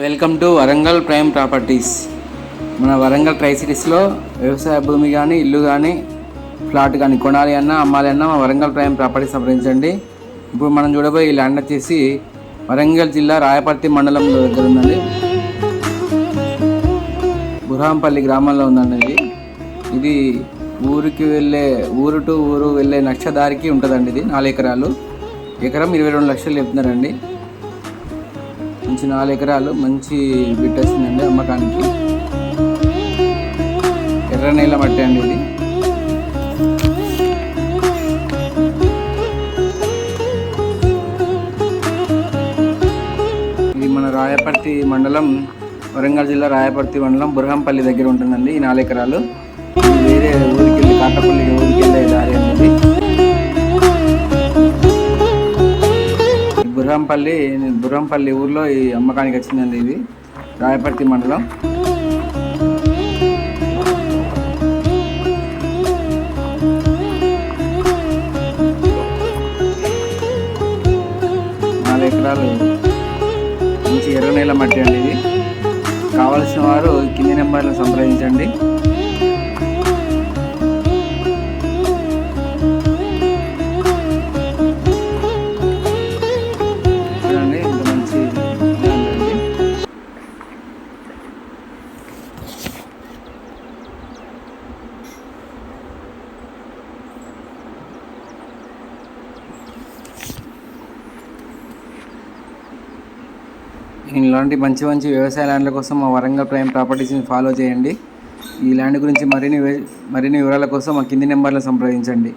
Welcome to Warangal prime properties. మన Warangal try సిటీస్లో వ్యవసాయ భూమి కానీ ఇల్లు కానీ ఫ్లాట్ కానీ కొనాలి అన్నా అమ్మాలి అన్నా మా వరంగల్ ప్రైమ్ ప్రాపర్టీస్ సంప్రదించండి. ఇప్పుడు మనం చూడబోయే ఈ ల్యాండ్ వచ్చేసి వరంగల్ జిల్లా రాయపర్తి మండలం దగ్గర ఉందండి. బుర్హాంపల్లి గ్రామంలో ఉందండి ఇది. ఇది ఊరికి వెళ్ళే ఊరు టు ఊరు వెళ్ళే నక్షదారికి ఉంటుందండి ఇది నాలుగు ఎకరాలు. ఎకరం ఇరవై రెండు లక్షలు చెప్తున్నారండి. మంచి నాలుగు ఎకరాలు మంచి బిట్ వచ్చిందండి అమ్మకానికి. ఎర్ర నేల మట్టి అండి ఇది. ఇది మన రాయపర్తి మండలం వరంగల్ జిల్లా రాయపర్తి మండలం బురహంపల్లి దగ్గర ఉంటుందండి ఈ నాలుగు ఎకరాలు. వేరే ఊరికి వెళ్ళి కాటపల్లి ఊరికి వెళ్ళే దారి అనేది బుర్రంపల్లి బుర్రంపల్లి ఊర్లో ఈ అమ్మకానికి వచ్చిందండి ఇది రాయపర్తి మండలం. నాలుగు ఎకరాలు మంచి ఎర్ర నేల మట్టి అండి ఇది. కావలసిన వారు కింది నెంబర్లు సంప్రదించండి. ఇలాంటి మంచి మంచి వ్యవసాయ ల్యాండ్ల కోసం మా వరంగల్ ప్రైమ్ ప్రాపర్టీస్ని ఫాలో చేయండి. ఈ ల్యాండ్ గురించి మరిన్ని మరిన్ని వివరాల కోసం మా కింది నెంబర్లను సంప్రదించండి.